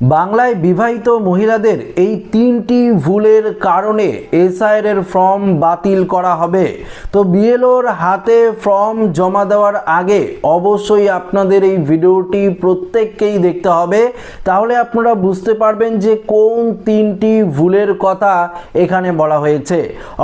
বাংলায় বিবাহিত মহিলাদের এই তিনটি ভুলের কারণে এসআইআর এর ফর্ম বাতিল করা হবে। তো বিএলওর হাতে ফর্ম জমা দেওয়ার আগে অবশ্যই আপনাদের এই ভিডিওটি প্রত্যেককেই দেখতে হবে। তাহলে আপনারা বুঝতে পারবেন যে কোন তিনটি ভুলের কথা এখানে বলা হয়েছে।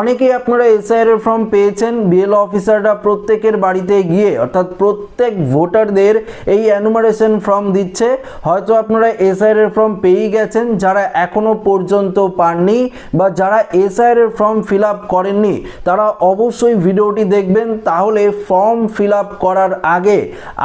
অনেকেই আপনারা এসআইআর এর ফর্ম পেয়েছেন, বিএলও অফিসাররা প্রত্যেকের বাড়িতে গিয়ে, অর্থাৎ প্রত্যেক ভোটারদের এই অ্যানুমারেশন ফর্ম দিচ্ছে। হয়তো আপনারা এসআইআর এর ফর্ম পেয়ে গেছেন যারা এখনও পর্যন্ত পাননি বা যারা এসআইআর এর ফর্ম ফিল আপ করেননি, তারা অবশ্যই ভিডিওটি দেখবেন। তাহলে ফর্ম ফিল আপ করার আগে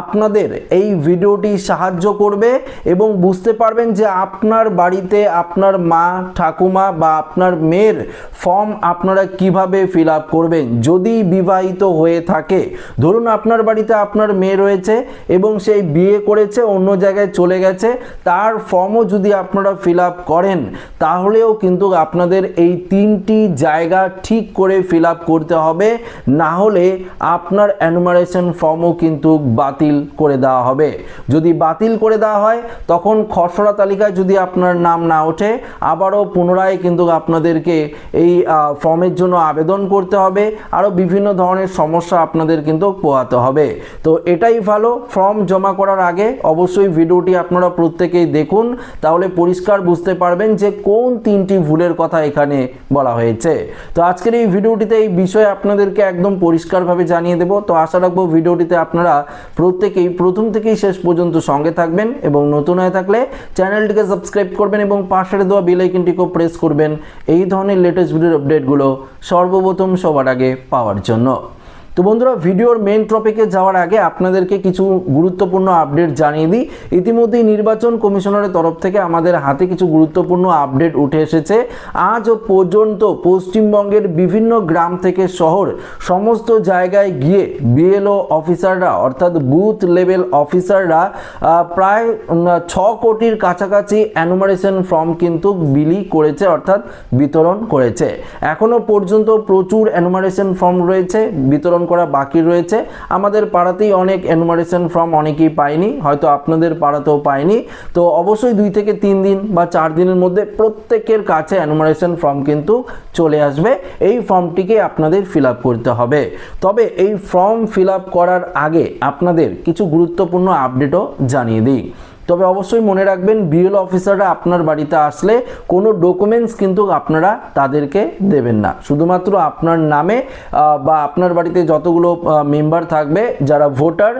আপনাদের এই ভিডিওটি সাহায্য করবে এবং বুঝতে পারবেন যে আপনার বাড়িতে আপনার মা, ঠাকুমা বা আপনার মেয়ের ফর্ম আপনারা কীভাবে ফিল আপ করবেন, যদি বিবাহিত হয়ে থাকে। ধরুন আপনার বাড়িতে আপনার মেয়ে রয়েছে এবং সেই বিয়ে করেছে, অন্য জায়গায় চলে গেছে, তার ফর্মও যদি আপনারা ফিল করেন, তাহলেও কিন্তু আপনাদের এই তিনটি জায়গা ঠিক করে ফিল করতে হবে। না হলে আপনার অ্যানুমারেশন ফর্মও কিন্তু বাতিল করে দেওয়া হবে। যদি বাতিল করে দেওয়া হয়, তখন খসড়া তালিকায় যদি আপনার নাম না ওঠে, আবারও পুনরায় কিন্তু আপনাদেরকে এই ফর্মের জন্য আবেদন করতে হবে। আরও বিভিন্ন ধরনের সমস্যা আপনাদের কিন্তু পোহাতে হবে। তো এটাই ভালো। ফর্ম জমা করার আগে অবশ্যই ভিডিওটি আপনারা প্রত্যেকেই দেখুন। তাহলে পরিষ্কার বুঝতে পারবেন যে কোন তিনটি ভুলের কথা এখানে বলা হয়েছে। তো আজকের এই ভিডিওটিতে এই বিষয়ে আপনাদেরকে একদম পরিষ্কারভাবে জানিয়ে দেব। তো আশা রাখব ভিডিওটিতে আপনারা প্রত্যেকেই, প্রথম থেকেই শেষ পর্যন্ত সঙ্গে থাকবেন এবং নতুন হয়ে থাকলে চ্যানেলটিকে সাবস্ক্রাইব করবেন এবং পাশের দেওয়া বেল আইকনটিকেও প্রেস করবেন। এই ধরনের লেটেস্ট ভিডিওর আপডেটগুলো সর্বপ্রথম সবার আগে পাওয়ার জন্য। তো বন্ধুরা, ভিডিওর মেন টপিকে যাওয়ার আগে আপনাদেরকে কিছু গুরুত্বপূর্ণ আপডেট জানিয়ে দিই। ইতিমধ্যেই নির্বাচন কমিশনারের তরফ থেকে আমাদের হাতে কিছু গুরুত্বপূর্ণ আপডেট উঠে এসেছে। আজ পর্যন্ত পশ্চিমবঙ্গের বিভিন্ন গ্রাম থেকে শহর সমস্ত জায়গায় গিয়ে বিএলও অফিসাররা অর্থাৎ বুথ লেভেল অফিসাররা প্রায় ছ কোটির কাছাকাছি অ্যানুমারেশন ফর্ম কিন্তু বিলি করেছে, অর্থাৎ বিতরণ করেছে। এখনও পর্যন্ত প্রচুর অ্যানুমারেশন ফর্ম রয়েছে, বিতরণ করা বাকি রয়েছে। আমাদের পাড়াতেই অনেক অ্যানুমারেশন ফর্ম অনেকেই পায়নি, হয়তো আপনাদের পাড়াতেও পায়নি। তো অবশ্যই দুই থেকে তিন দিন বা চার দিনের মধ্যে প্রত্যেকের কাছে অ্যানুমারেশন ফর্ম কিন্তু চলে আসবে। এই ফর্মটিকে আপনাদের ফিল করতে হবে। তবে এই ফর্ম ফিল করার আগে আপনাদের কিছু গুরুত্বপূর্ণ আপডেটও জানিয়ে দিই। তবে অবশ্যই মনে রাখবেন বিএল অফিসাররা আপনার বাড়িতে আসলে কোনো ডকুমেন্টস কিন্তু আপনারা তাদেরকে দেবেন না। শুধুমাত্র আপনার নামে বা আপনার বাড়িতে যতগুলো মেম্বার থাকবে, যারা ভোটার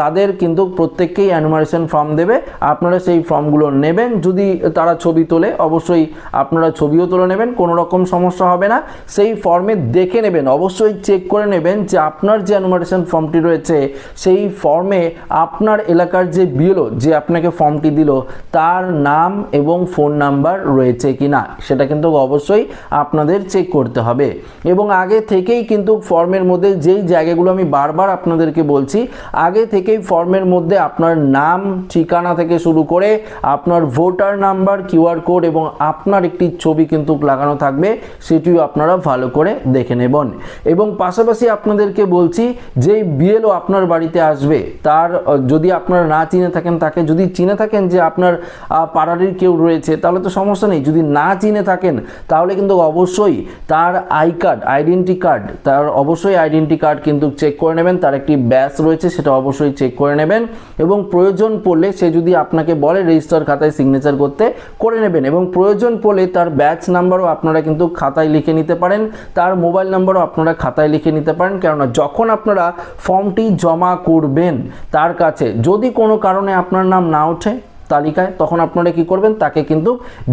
তাদের কিন্তু প্রত্যেককেই অ্যানুমারেশন ফর্ম দেবে। আপনারা সেই ফর্মগুলো নেবেন। যদি তারা ছবি তোলে, অবশ্যই আপনারা ছবিও তুলে নেবেন, কোনো রকম সমস্যা হবে না। সেই ফর্মে দেখে নেবেন, অবশ্যই চেক করে নেবেন যে আপনার যে অ্যানুমারেশন ফর্মটি রয়েছে, সেই ফর্মে আপনার এলাকার যে বিএলও যে আপনাকে ফর্মটি দিল, তার নাম এবং ফোন নাম্বার রয়েছে কি না সেটা কিন্তু অবশ্যই আপনাদের চেক করতে হবে। এবং আগে থেকেই কিন্তু ফর্মের মধ্যে যেই জায়গাগুলো আমি বারবার আপনাদেরকে বলছি, আগে থেকেই ফর্মের মধ্যে আপনার নাম, ঠিকানা থেকে শুরু করে আপনার ভোটার নাম্বার কিউআর কোড এবং আপনার একটি ছবি কিন্তু লাগানো থাকবে, সেটিও আপনারা ভালো করে দেখে নেবেন। এবং পাশাপাশি আপনাদেরকে বলছি যে বিএলও আপনার বাড়িতে আসবে, তার, যদি আপনারা না চিনে থাকেন, তাকে যদি চিনে থাকেন যে আপনার আহ, পাড়ারই কেউ রয়েছে তাহলে তো সমস্যা নেই। যদি না চিনে থাকেন তাহলে কিন্তু অবশ্যই তার আই কার্ড আইডেন্টি কার্ড তার অবশ্যই আইডেন্টি কার্ড কিন্তু চেক করে নেবেন। তার একটি ব্যাচ রয়েছে সেটা অবশ্যই চেক করে নেবেন। এবং প্রয়োজন পড়লে সে যদি আপনাকে বলে রেজিস্টার খাতায় সিগনেচার করতে করে নেবেন। এবং প্রয়োজন পড়লে তার ব্যাচ নাম্বারও আপনারা কিন্তু খাতায় লিখে নিতে পারেন। তার মোবাইল নাম্বারও আপনারা খাতায় লিখে নিতে পারেন। কেননা যখন আপনারা ফর্মটি জমা করবেন তার কাছে যদি কোনো কারণে আপনার নাম না ওঠে তালিকায়, তখন আপনারা কি করবেন? তাকে কিন্তু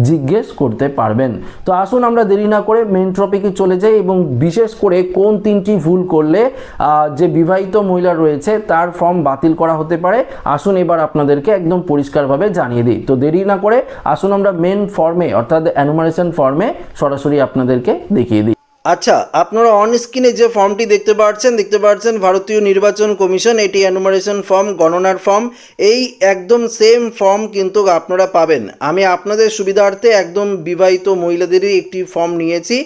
জিজ্ঞেস করতে পারবেন। তো আসুন আমরা দেরি না করে মেন টপিকে চলে যাই এবং বিশেষ করে কোন তিনটি ভুল করলে যে বিবাহিত মহিলা রয়েছে তার ফর্ম বাতিল করা হতে পারে, আসুন এবার আপনাদেরকে একদম পরিষ্কারভাবে জানিয়ে দিই। তো দেরি না করে আসুন আমরা মেন ফর্মে অর্থাৎ অ্যানুমারেশন ফর্মে সরাসরি আপনাদেরকে দেখিয়ে দিই। আচ্ছা আপনারা অন স্ক্রিনে যে ফর্মটি দেখতে পাচ্ছেন দেখতে পাচ্ছেন ভারতীয় নির্বাচন কমিশন, এটি অ্যানুমারেশন ফর্ম গণনার ফর্ম এই একদম সেম ফর্ম কিন্তু আপনারা পাবেন। আমি আপনাদের সুবিধার্থে একদম বিবাহিত মহিলাদেরই একটি ফর্ম নিয়েছি।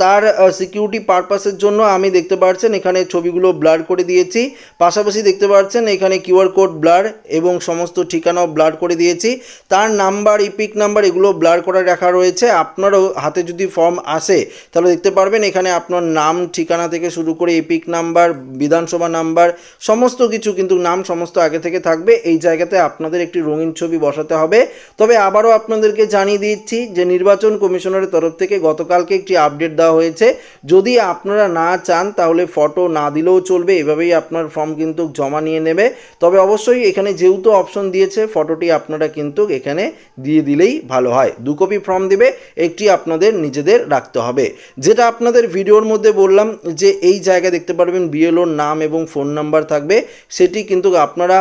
তার সিকিউরিটি পারপাসের জন্য আমি দেখতে পাচ্ছেন এখানে ছবিগুলো ব্লার করে দিয়েছি। পাশাপাশি দেখতে পাচ্ছেন এখানে কিউআর কোড ব্লার এবং সমস্ত ঠিকানাও ব্লার করে দিয়েছি। তার নাম্বার ইপিক নাম্বার এগুলো ব্লার করে রাখা রয়েছে। আপনারও হাতে যদি ফর্ম আসে, তাহলে দেখতে পারবেন এখানে আপনার নাম, ঠিকানা থেকে শুরু করে এপিক নাম্বার, বিধানসভা নাম্বার, সমস্ত কিছু কিন্তু নাম সমস্ত আগে থেকে থাকবে। এই জায়গাতে আপনাদের একটি রঙিন ছবি বসাতে হবে। তবে আবারও আপনাদেরকে জানিয়ে দিচ্ছি যে নির্বাচন কমিশনের তরফ থেকে গতকালকে একটি আপডেট দেওয়া হয়েছে। যদি আপনারা না চান, তাহলে ফটো না দিলেও চলবে। এভাবেই আপনার ফর্ম কিন্তু জমা নিয়ে নেবে। তবে অবশ্যই এখানে যেহেতু অপশন দিয়েছে, ফটোটি আপনারা কিন্তু এখানে দিয়ে দিলেই ভালো হয়। দু কপি ফর্ম দেবে, একটি আপনাদের নিজেদের রাখতে হবে। যেটা আপনাদের ভিডিওর মধ্যে বললাম যে এই জায়গায় দেখতে পারবেন বিএলওর নাম এবং ফোন নাম্বার থাকবে। সেটি কিন্তু আপনারা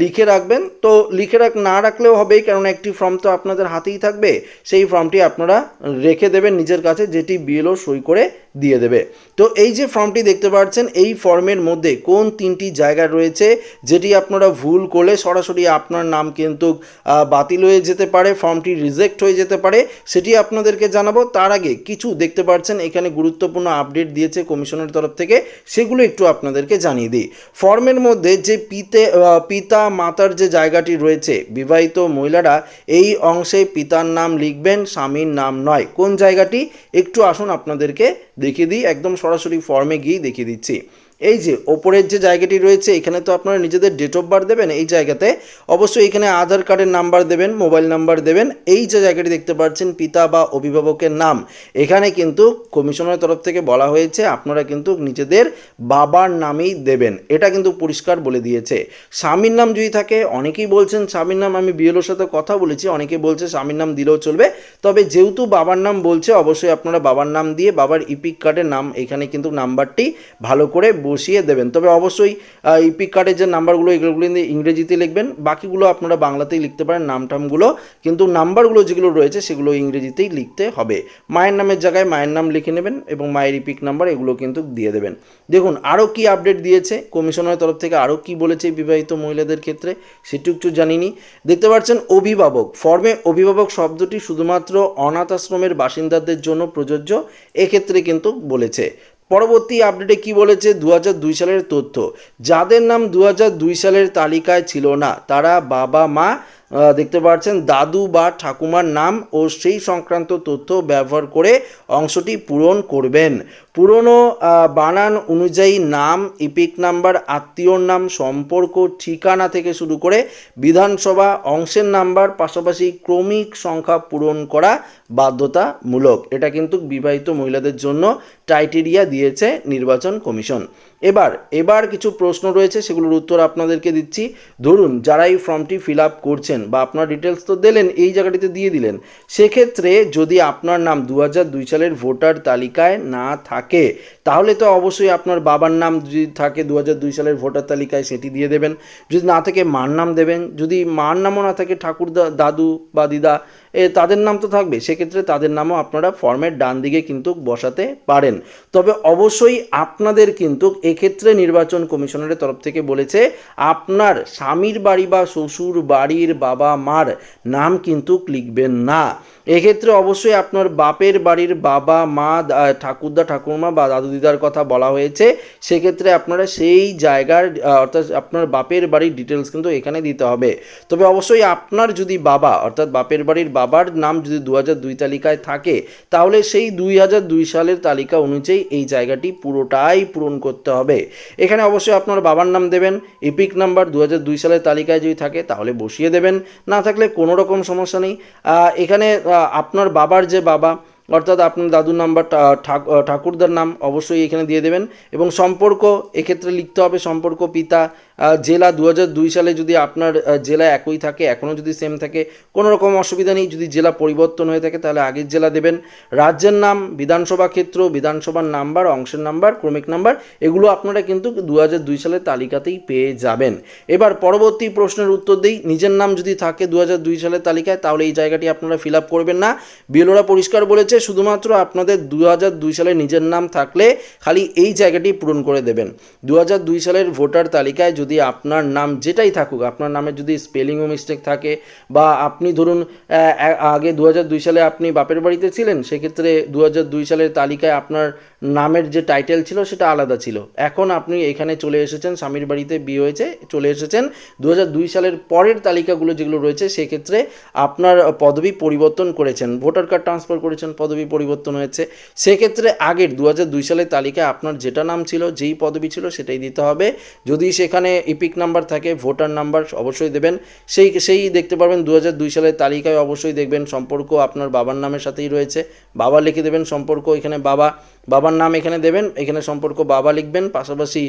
লিখে রাখবেন। তো লিখে রাখ, না রাখলেও হবেই কারণ একটি ফর্ম তো আপনাদের হাতেই থাকবে। সেই ফর্মটি আপনারা রেখে দেবেন নিজের কাছে, যেটি বিএলও সই করে দিয়ে দেবে। তো এই যে ফর্মটি দেখতে পাচ্ছেন, এই ফর্মের মধ্যে কোন তিনটি জায়গা রয়েছে যেটি আপনারা ভুল করলে সরাসরি আপনার নাম কিন্তু বাতিল হয়ে যেতে পারে, ফর্মটি রিজেক্ট হয়ে যেতে পারে, সেটি আপনাদেরকে জানাব। তার আগে কিছু দেখতে পাচ্ছেন, এখানে গুরুত্বপূর্ণ আপডেট দিয়েছে কমিশনের তরফ থেকে, সেগুলো একটু আপনাদেরকে জানিয়ে দিই। ফর্মের মধ্যে যে পিতে পিতা মাতার যে জায়গাটি রয়েছে, বিবাহিত মহিলারা এই অংশে পিতার নাম লিখবেন, স্বামীর নাম নয়। কোন জায়গাটি? একটু আসুন আপনাদেরকে দেখিয়ে দিই একদম সরাসরি ফর্মে গিয়ে দেখিয়ে দিচ্ছি। এই যে ওপরের যে জায়গাটি রয়েছে, এখানে তো আপনারা নিজেদের ডেট অফ বার্থ দেবেন এই জায়গাতে। অবশ্যই এখানে আধার কার্ডের নাম্বার দেবেন মোবাইল নাম্বার দেবেন। এই যে জায়গাটি দেখতে পাচ্ছেন, পিতা বা অভিভাবকের নাম। এখানে কিন্তু কমিশনের তরফ থেকে বলা হয়েছে, আপনারা কিন্তু নিজেদের বাবার নামেই দেবেন। এটা কিন্তু পরিষ্কার বলে দিয়েছে। স্বামীর নাম যদি থাকে, অনেকেই বলছেন স্বামীর নাম, আমি বিএলওর সাথে কথা বলেছি অনেকে বলছে স্বামীর নাম দিলেও চলবে। তবে যেহেতু বাবার নাম বলছে, অবশ্যই আপনারা বাবার নাম দিয়ে বাবার ইপিক কার্ডের নাম, এখানে কিন্তু নাম্বারটি ভালো করে বসিয়ে দেবেন। তবে অবশ্যই ইপিক কার্ডের যে নাম্বারগুলো এগুলো কিন্তু ইংরেজিতে লিখবেন। বাকিগুলো আপনারা বাংলাতেই লিখতে পারেন নাম টামগুলো কিন্তু নাম্বারগুলো যেগুলো রয়েছে, সেগুলো ইংরেজিতেই লিখতে হবে। মায়ের নামের জায়গায় মায়ের নাম লিখে নেবেন এবং মায়ের ইপিক নাম্বার এগুলো কিন্তু দিয়ে দেবেন। দেখুন আরও কি আপডেট দিয়েছে? কমিশনের তরফ থেকে আরও কি বলেছে বিবাহিত মহিলাদের ক্ষেত্রে? সেটি একটু জানিনি। দেখতে পাচ্ছেন, অভিভাবক। ফর্মে অভিভাবক শব্দটি শুধুমাত্র অনাথ আশ্রমের বাসিন্দাদের জন্য প্রযোজ্য, এক্ষেত্রে কিন্তু বলেছে। পরবর্তী আপডেটে কি বলেছে দু দুই সালের তথ্য? যাদের নাম দু দুই সালের তালিকায় ছিল না, তারা বাবা, মা দেখতে পাচ্ছেন দাদু বা ঠাকুমার নাম ও সেই সংক্রান্ত তথ্য ব্যবহার করে অংশটি পূরণ করবেন। পুরনো বানান অনুযায়ী নাম, ইপিক নাম্বার, আত্মীয়র নাম, সম্পর্ক, ঠিকানা থেকে শুরু করে বিধানসভা, অংশের নাম্বার, পাশাপাশি ক্রমিক সংখ্যা পূরণ করা বাধ্যতামূলক। এটা কিন্তু বিবাহিত মহিলাদের জন্য ক্রাইটেরিয়া দিয়েছে নির্বাচন কমিশন। এবার এবার কিছু প্রশ্ন রয়েছে, সেগুলোর উত্তর আপনাদেরকে দিচ্ছি। ধরুন, যারা এই ফর্মটি ফিল আপ করছেন বা আপনার ডিটেলস তো দিলেন, এই জায়গাটিতে দিয়ে দিলেন, সেক্ষেত্রে যদি আপনার নাম দু সালের ভোটার তালিকায় না থাকে তাহলে তো অবশ্যই আপনার বাবার নাম যদি থাকে দু দুই সালের ভোটার তালিকায় সেটি দিয়ে দেবেন। যদি না থাকে মার নাম দেবেন। যদি মার নামও না থাকে ঠাকুরদা দাদু বা দিদা তাদের নাম তো থাকবে। সেক্ষেত্রে তাদের নামও আপনারা ফর্মের ডান দিকে কিন্তু বসাতে পারেন। তবে অবশ্যই আপনাদের কিন্তু এক্ষেত্রে নির্বাচন কমিশনারের তরফ থেকে বলেছে, আপনার স্বামীর বাড়ি বা শ্বশুর বাড়ির বাবা মার নাম কিন্তু লিখবেন না। এক্ষেত্রে অবশ্যই আপনার বাপের বাড়ির বাবা, মা ঠাকুরদা, ঠাকুরমা বা দাদু দিদার কথা বলা হয়েছে। সেক্ষেত্রে আপনারা সেই জায়গার অর্থাৎ আপনার বাপের বাড়ির ডিটেলস কিন্তু এখানে দিতে হবে। তবে অবশ্যই আপনার যদি বাবা, অর্থাৎ বাপের বাড়ির বাবার নাম যদি দু দুই তালিকায় থাকে, তাহলে সেই দুই হাজার দুই সালের তালিকা অনুযায়ী এই জায়গাটি পুরোটাই পূরণ করতে হবে। এখানে অবশ্যই আপনার বাবার নাম দেবেন ইপিক নাম্বার দু দুই সালের তালিকায় যদি থাকে, তাহলে বসিয়ে দেবেন। না থাকলে কোনো রকম সমস্যা নেই। এখানে আপনার বাবার যে বাবা, অর্থাৎ আপনার দাদুর নাম্বার ঠাকুরদার নাম অবশ্যই এখানে দিয়ে দেবেন। এবং সম্পর্ক, এক্ষেত্রে লিখতে হবে সম্পর্ক পিতা জেলা দু দুই সালে যদি আপনার জেলা একই থাকে, এখনও যদি সেম থাকে কোনো রকম অসুবিধা নেই। যদি জেলা পরিবর্তন হয়ে থাকে, তাহলে আগের জেলা দেবেন। রাজ্যের নাম, বিধানসভা ক্ষেত্র, বিধানসভার নাম্বার, অংশের নাম্বার, ক্রমিক নাম্বার, এগুলো আপনারা কিন্তু দু দুই সালের তালিকাতেই পেয়ে যাবেন। এবার পরবর্তী প্রশ্নের উত্তর দিই। নিজের নাম যদি থাকে দু দুই সালের তালিকায়, তাহলে এই জায়গাটি আপনারা ফিল আপ করবেন না। বিএলওরা পরিষ্কার বলেছে, শুধুমাত্র আপনাদের দু দুই সালে নিজের নাম থাকলে খালি এই জায়গাটি পূরণ করে দেবেন। দু সালের ভোটার তালিকায় আপনার নাম যেটাই থাকুক, আপনার নামে যদি স্পেলিংও মিস্টেক থাকে বা আপনি ধরুন আগে দু সালে আপনি বাপের বাড়িতে ছিলেন, সেক্ষেত্রে দু সালের তালিকায় আপনার নামের যে টাইটেল ছিল সেটা আলাদা ছিল। এখন আপনি এখানে চলে এসেছেন, স্বামীর বাড়িতে বিয়ে হয়েছে, চলে এসেছেন। দু সালের পরের তালিকাগুলো যেগুলো রয়েছে, সেক্ষেত্রে আপনার পদবি পরিবর্তন করেছেন ভোটার কার্ড ট্রান্সফার করেছেন, পদবি পরিবর্তন হয়েছে। সেক্ষেত্রে আগের দু সালের তালিকায় আপনার যেটা নাম ছিল, যেই পদবি ছিল সেটাই দিতে হবে। যদি সেখানে ইপিক নাম্বার থাকে ভোটার নাম্বার অবশ্যই দেবেন। সেই সেই দেখতে পারবেন দু সালের তালিকায় অবশ্যই দেখবেন সম্পর্ক আপনার বাবার নামের সাথেই রয়েছে। বাবা লিখে দেবেন সম্পর্ক, এখানে বাবা বাবার নাম এখানে দেবেন, এখানে সম্পর্ক বাবা লিখবেন, পাশাপাশি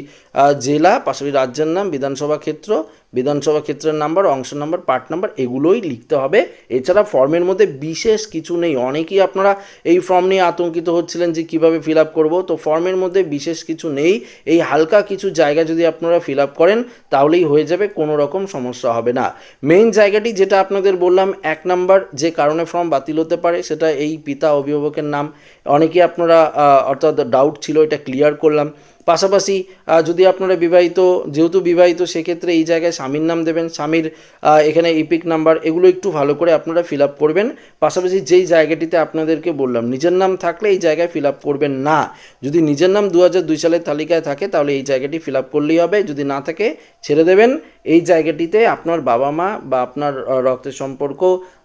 জেলা, পাশাপাশি রাজ্যের নাম, বিধানসভা ক্ষেত্র বিধানসভা ক্ষেত্রের নাম্বার, অংশ নাম্বার, পার্ট নাম্বার, এগুলোই লিখতে হবে। এছাড়া ফর্মের মধ্যে বিশেষ কিছু নেই। অনেকেই আপনারা এই ফর্ম নিয়ে আতঙ্কিত হচ্ছিলেন যে কীভাবে ফিল আপ করব। তো ফর্মের মধ্যে বিশেষ কিছু নেই। এই হালকা কিছু জায়গা যদি আপনারা ফিল আপ করেন, তাহলেই হয়ে যাবে, কোনো রকম সমস্যা হবে না। মেইন জায়গাটি যেটা আপনাদের বললাম, এক নাম্বার যে কারণে ফর্ম বাতিল হতে পারে, সেটা এই পিতা অভিভাবকের নাম। অনেকে আপনারা অর্থাৎ ডাউট ছিল, এটা ক্লিয়ার করলাম। পাশাপাশি যদি আপনারা বিবাহিত, যেহেতু বিবাহিত, সেক্ষেত্রে এই জায়গায় স্বামীর নাম দেবেন, স্বামীর এখানে ইপিক নাম্বার, এগুলো একটু ভালো করে আপনারা ফিল আপ করবেন। পাশাপাশি যেই জায়গাটিতে আপনাদেরকে বললাম, নিজের নাম থাকলে এই জায়গায় ফিল আপ করবেন না। যদি নিজের নাম দু দুই সালের তালিকায় থাকে, তাহলে এই জায়গাটি ফিল আপ করলেই হবে। যদি না থাকে, ছেড়ে দেবেন। এই জায়গাটিতে আপনার বাবা মা বা আপনার রক্তের সম্পর্ক,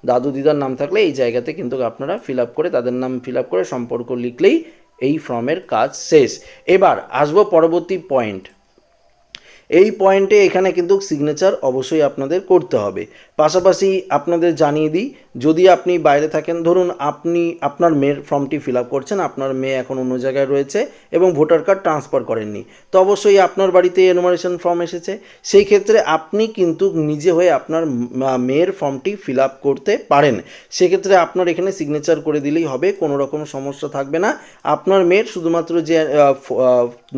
দাদু দিদার নাম থাকলে এই জায়গাতে কিন্তু আপনারা ফিল আপ করে, তাদের নাম ফিল আপ করে সম্পর্ক লিখলেই এই ফর্মের কাজ শেষ। এবার আসব পরবর্তী পয়েন্ট এই পয়েন্টে এখানে কিন্তু সিগনেচার অবশ্যই আপনাদের করতে হবে। পাশাপাশি আপনাদের জানিয়ে দিই, যদি আপনি বাইরে থাকেন, ধরুন আপনি, আপনার মেয়ের ফর্মটি ফিল আপ করছেন, আপনার মেয়ে এখন অন্য জায়গায় রয়েছে এবং ভোটার কার্ড ট্রান্সফার করেননি, তো অবশ্যই আপনার বাড়িতে এনুমারেশন ফর্ম এসেছে। সেই ক্ষেত্রে আপনি কিন্তু নিজে হয়ে আপনার মেয়ের ফর্মটি ফিল আপ করতে পারেন। সেক্ষেত্রে আপনার এখানে সিগনেচার করে দিলেই হবে, কোনো রকম সমস্যা থাকবে না। আপনার মেয়ের শুধুমাত্র যে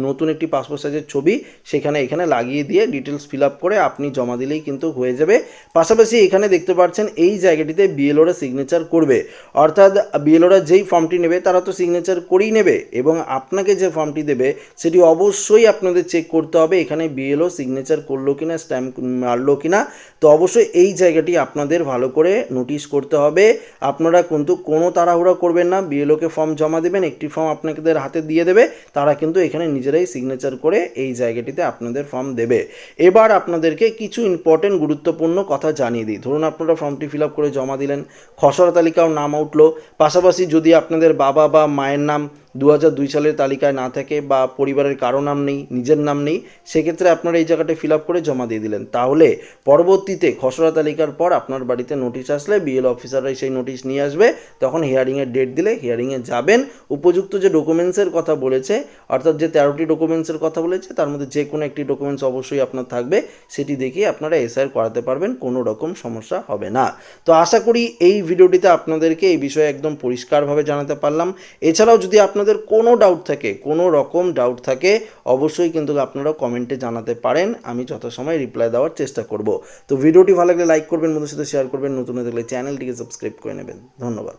নতুন একটি পাসপোর্ট সাইজের ছবি সেখানে, এখানে লাগিয়ে দিয়ে ডিটেলস ফিল আপ করে আপনি জমা দিলেই কিন্তু হয়ে যাবে। পাশাপাশি এখানে দেখতে পাচ্ছেন এই জায়গাটিতে বিএলওরা সিগনেচার করবে। অর্থাৎ বিএলওরা যেই ফর্মটি নেবে, তারা তো সিগনেচার করেই নেবে এবং আপনাকে যে ফর্মটি দেবে, সেটি অবশ্যই আপনাদের চেক করতে হবে এখানে বিএলও সিগনেচার করল কিনা স্ট্যাম্প মারলো কিনা। তো অবশ্যই এই জায়গাটি আপনাদের ভালো করে নোটিশ করতে হবে। আপনারা কিন্তু কোনো তাড়াহুড়া করবেন না বিএলওকে ফর্ম জমা দেবেন, একটি ফর্ম আপনাদের হাতে দিয়ে দেবে, তারা কিন্তু এখানে নিজেরাই সিগনেচার করে এই জায়গাটিতে আপনাদের ফর্ম দেবে। এবার আপনাদেরকে কিছু ইম্পর্টেন্ট গুরুত্বপূর্ণ কথা জানিয়ে দিই। ধরুন আপনারা ফর্মটি ফিল আপ করে জমা দিলেন, খসড়া তালিকাও নাম উঠল পাশাপাশি যদি আপনাদের বাবা বা মায়ের নাম দু দুই সালের তালিকায় না থাকে বা পরিবারের কারও নাম নেই, নিজের নাম নেই, সেক্ষেত্রে আপনারা এই জায়গাটা ফিল আপ করে জমা দিয়ে দিলেন। তাহলে পরবর্তীতে খসড়া তালিকার পর আপনার বাড়িতে নোটিশ আসলে বিএল অফিসাররাই সেই নোটিশ নিয়ে আসবে। তখন হিয়ারিংয়ের ডেট দিলে হিয়ারিংয়ে যাবেন। উপযুক্ত যে ডকুমেন্টসের কথা বলেছে, অর্থাৎ যে তেরোটি ডকুমেন্টসের কথা বলেছে, তার মধ্যে যে কোনো একটি ডকুমেন্টস অবশ্যই আপনার থাকবে। সেটি দেখিয়ে আপনারা এসআইআর করাতে পারবেন, কোনো রকম সমস্যা হবে না। তো আশা করি এই ভিডিওটিতে আপনাদেরকে এই বিষয়ে একদম পরিষ্কারভাবে জানাতে পারলাম। এছাড়াও যদি আপনাদের কোনো ডাউট থাকে, কোনো রকম ডাউট থাকে, অবশ্যই কিন্তু আপনারা কমেন্টে জানাতে পারেন, আমি যথাসময় রিপ্লাই দেওয়ার চেষ্টা করব। তো ভিডিওটি ভালো লাগলে লাইক করবেন বন্ধুর সাথে শেয়ার করবেন, নতুন হয়ে থাকলে চ্যানেলটিকে সাবস্ক্রাইব করে নেবেন। ধন্যবাদ।